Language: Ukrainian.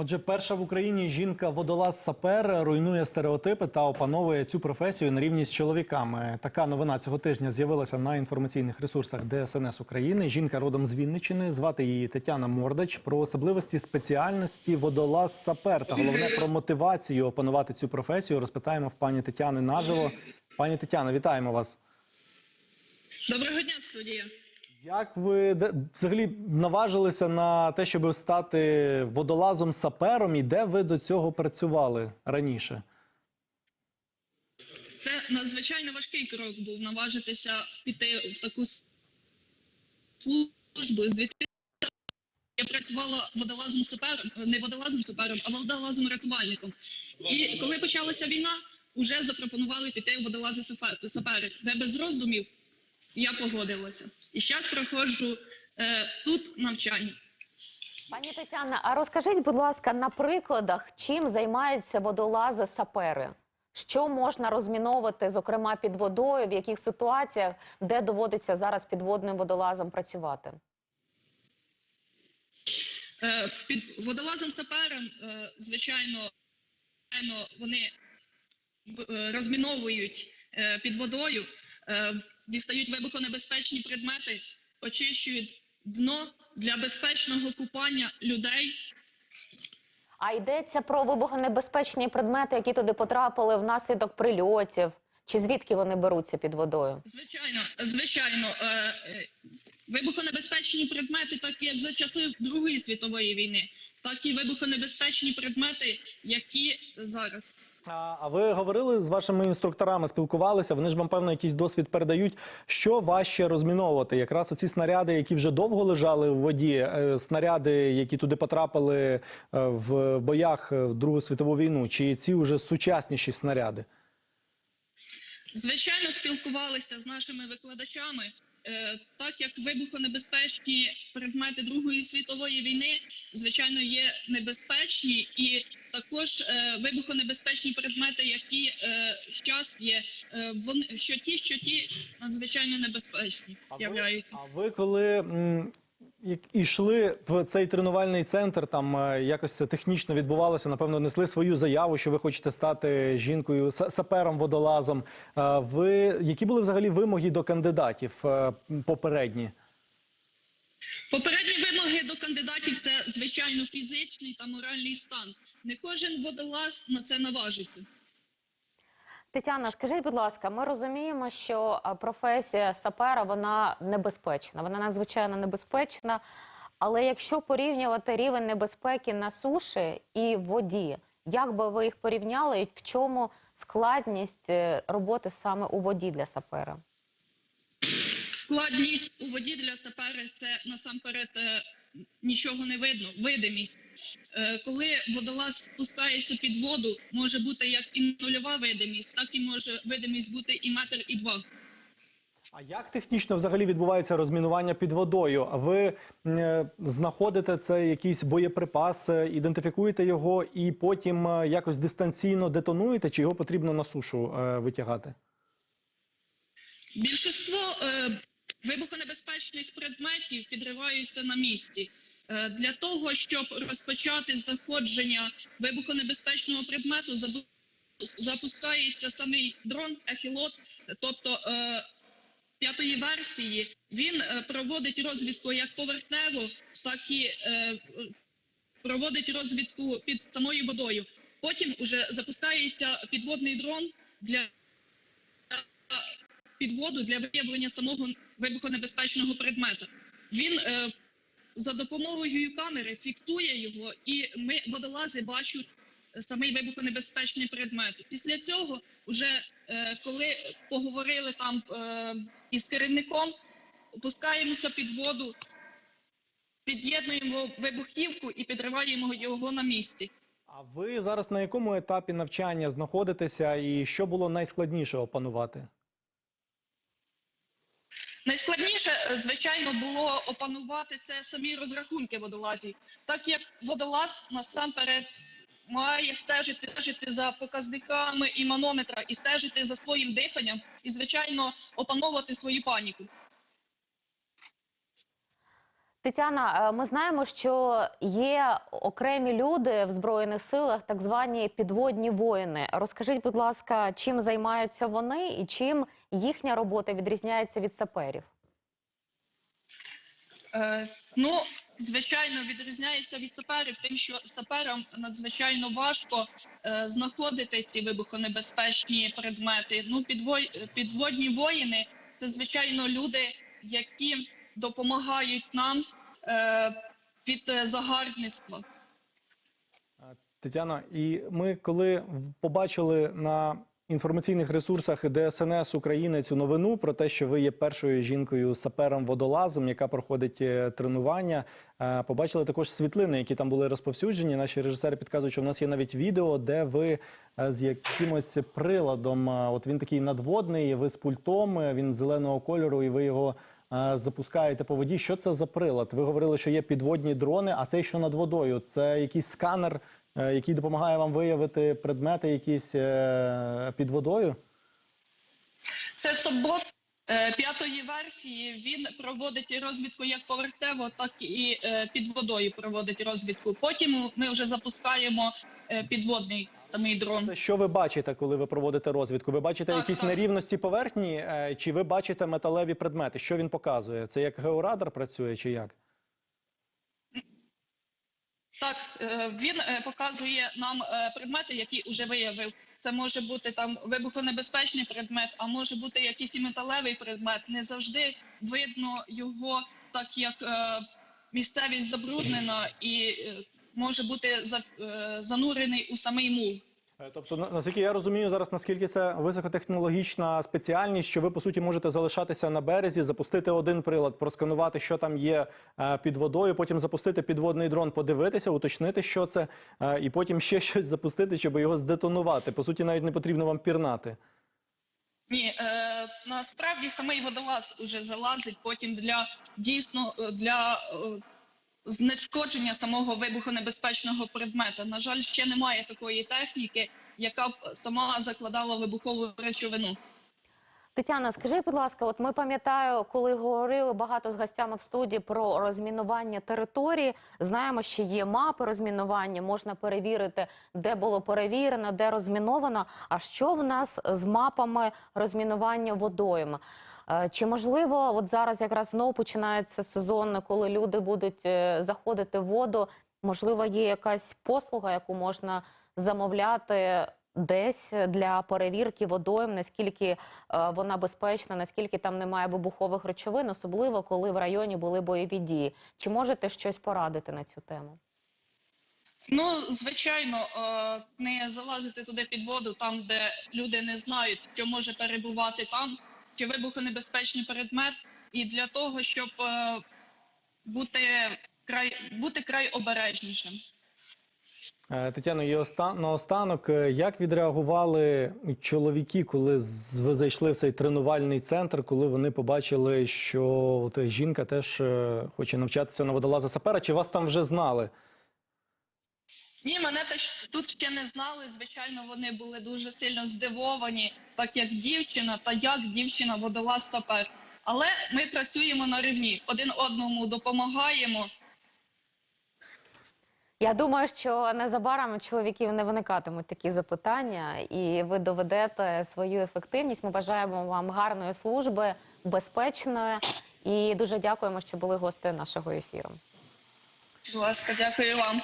Отже, перша в Україні жінка водолаз сапер руйнує стереотипи та опановує цю професію на рівні з чоловіками. Така новина цього тижня з'явилася на інформаційних ресурсах ДСНС України. Жінка родом з Вінниччини. Звати її Тетяна Мордач. Про особливості спеціальності водолаз сапер та головне про мотивацію опанувати цю професію розпитаємо в пані Тетяни наживо. Пані Тетяна, вітаємо вас. Доброго дня, студія. Як ви взагалі наважилися на те, щоб стати водолазом сапером, і де ви до цього працювали раніше? Це надзвичайно важкий крок був наважитися піти в таку службу з 2000 я працювала водолазом сапером, не водолазом сапером, а водолазом рятувальником. І коли почалася війна, вже запропонували піти в водолази сапери, де без роздумів я погодилася. І зараз проходжу е, тут навчання. Пані Тетяна, а розкажіть, будь ласка, на прикладах, чим займаються водолази сапери? Що можна розміновувати, зокрема під водою, в яких ситуаціях, де доводиться зараз підводним водолазом працювати? Е, Під водолазом сапером, е, звичайно, вони е, розміновують е, під водою, е, дістають вибухонебезпечні предмети, очищують дно для безпечного купання людей. А йдеться про вибухонебезпечні предмети, які туди потрапили внаслідок прильотів, чи звідки вони беруться під водою? Звичайно, звичайно, е, е, вибухонебезпечні предмети, так як за часи Другої світової війни, так і вибухонебезпечні предмети, які зараз. А ви говорили з вашими інструкторами, спілкувалися? Вони ж вам певно якийсь досвід передають. Що важче розміновувати? Якраз оці снаряди, які вже довго лежали в воді, е, снаряди, які туди потрапили е, в боях е, в Другу світову війну, чи ці вже сучасніші снаряди? Звичайно, спілкувалися з нашими викладачами, так як вибухонебезпечні предмети Другої світової війни, звичайно, є небезпечні, і також е, вибухонебезпечні предмети, які зараз є, е, вони що ті, що ті надзвичайно небезпечні являються. а ви коли як ішли в цей тренувальний центр, там е, якось це технічно відбувалося, напевно, несли свою заяву, що ви хочете стати жінкою, сапером, водолазом. Е, Ви які були взагалі вимоги до кандидатів е, попередні? Попередні вимоги до кандидатів це звичайно фізичний та моральний стан. Не кожен водолаз на це наважиться. Тетяна, скажіть, будь ласка, ми розуміємо, що професія сапера вона небезпечна, вона надзвичайно небезпечна. Але якщо порівнювати рівень небезпеки на суші і в воді, як би ви їх порівняли, і в чому складність е, роботи саме у воді для сапера? Складність у воді для сапери це насамперед е, нічого не видно, видимість. Е, Коли водолаз спускається під воду, може бути як і нульова видимість, так і може видимість бути і метр, і два. А як технічно взагалі відбувається розмінування під водою? Ви е, знаходите це якийсь боєприпас, ідентифікуєте його і потім якось дистанційно детонуєте, чи його потрібно на сушу витягати? Більшіство е, вибухонебезпечних предметів підриваються на місці. Е, для того, щоб розпочати знаходження вибухонебезпечного предмету, запускається самий дрон Ехілот, тобто е, п'ятої версії. Він е, проводить розвідку як поверхнево, так і проводить розвідку під самою водою. Потім уже запускається підводний дрон для під воду для виявлення самого вибухонебезпечного предмета. Він е, за допомогою камери фіксує його, і ми водолази бачать самий вибухонебезпечний предмет. Після цього, вже е, коли поговорили там е, із керівником, опускаємося під воду, під'єднуємо вибухівку і підриваємо його на місці. А ви зараз на якому етапі навчання знаходитеся, і що було найскладніше опанувати? Найскладніше, е, звичайно, було опанувати це самі розрахунки водолазів, так як водолаз насамперед має стежити, стежити за показниками і манометра, і стежити за своїм диханням, і звичайно опановувати свою паніку. Тетяна, е, ми знаємо, що є окремі люди в збройних силах, так звані підводні воїни. Розкажіть, будь ласка, чим займаються вони і чим їхня робота відрізняється від саперів? Е, ну, звичайно, відрізняється від саперів, тим, що саперам надзвичайно важко е, знаходити ці вибухонебезпечні предмети. Ну, підвой, підводні воїни це звичайно люди, які допомагають нам від е, загарбництва. Тетяно, і ми коли побачили на інформаційних ресурсах ДСНС України цю новину про те, що ви є першою жінкою сапером водолазом, яка проходить е, тренування. е, Побачили також світлини, які там були розповсюджені. Наші режисери підказують, що в нас є навіть відео, де ви е, з якимось приладом. е, От він такий надводний, ви з пультом, е, він зеленого кольору, і ви його е, запускаєте по воді. Що це за прилад? Ви говорили, що є підводні дрони, а цей що над водою? Це якийсь сканер, е, який допомагає вам виявити предмети, якісь е, під водою? Це собот е, п'ятої версії. Він проводить розвідку як поверхнево, так і е, під водою проводить розвідку. Потім ми вже запускаємо е, підводний самий дрон. Це що ви бачите, коли ви проводите розвідку? Ви бачите Так, якісь так. нерівності поверхні, е, чи ви бачите металеві предмети? Що він показує? Це як георадар працює, чи як? Так, е, він е, показує нам е, предмети, які вже виявив. Це може бути там вибухонебезпечний предмет, а може бути якийсь і металевий предмет. Не завжди видно його, так як е, місцевість забруднена і е, може бути е, занурений у самий мул. Е, Тобто, наскільки я розумію зараз, наскільки це високотехнологічна спеціальність, що ви по суті можете залишатися на березі, запустити один прилад, просканувати, що там є е, під водою, потім запустити підводний дрон, подивитися, уточнити, що це, і потім ще щось запустити, щоб його здетонувати. По суті, навіть не потрібно вам пірнати. Ні, е, насправді самий водолаз уже залазить потім для дійсно для е, знешкодження самого вибухонебезпечного предмета. На жаль, ще немає такої техніки, яка б сама закладала вибухову речовину. Тетяна, скажіть, будь ласка, от ми пам'ятаю, коли говорили багато з гостями в студії про розмінування території. Знаємо, що є мапи розмінування, можна перевірити, де було перевірено, де розміновано. А що в нас з мапами розмінування водойм? Е, Чи можливо, от зараз якраз знову починається сезон, коли люди будуть е, заходити в воду? Можливо, є якась послуга, яку можна замовляти десь для перевірки водойм, наскільки е, вона безпечна, наскільки там немає вибухових речовин, особливо коли в районі були бойові дії. Чи можете щось порадити на цю тему? Ну, звичайно, е, не залазити туди під воду, там, де люди не знають, що може перебувати там, чи вибухонебезпечний предмет, і для того, щоб е, бути край бути край обережнішим. Е, Тетяно, і оста... наостанок, е, як відреагували чоловіки, коли ви зайшли в цей тренувальний центр, коли вони побачили, що от жінка теж е, хоче навчатися на водолаза сапера? Чи вас там вже знали? Ні, мене теж тут ще не знали. Звичайно, вони були дуже сильно здивовані, так як дівчина та як дівчина водолаз сапер. Але ми працюємо на рівні, один одному допомагаємо. Я думаю, що незабаром чоловіків не виникатимуть такі запитання, і ви доведете свою ефективність. Ми бажаємо вам гарної служби, безпечної, і дуже дякуємо, що були гостею нашого ефіру. Будь ласка, дякую вам.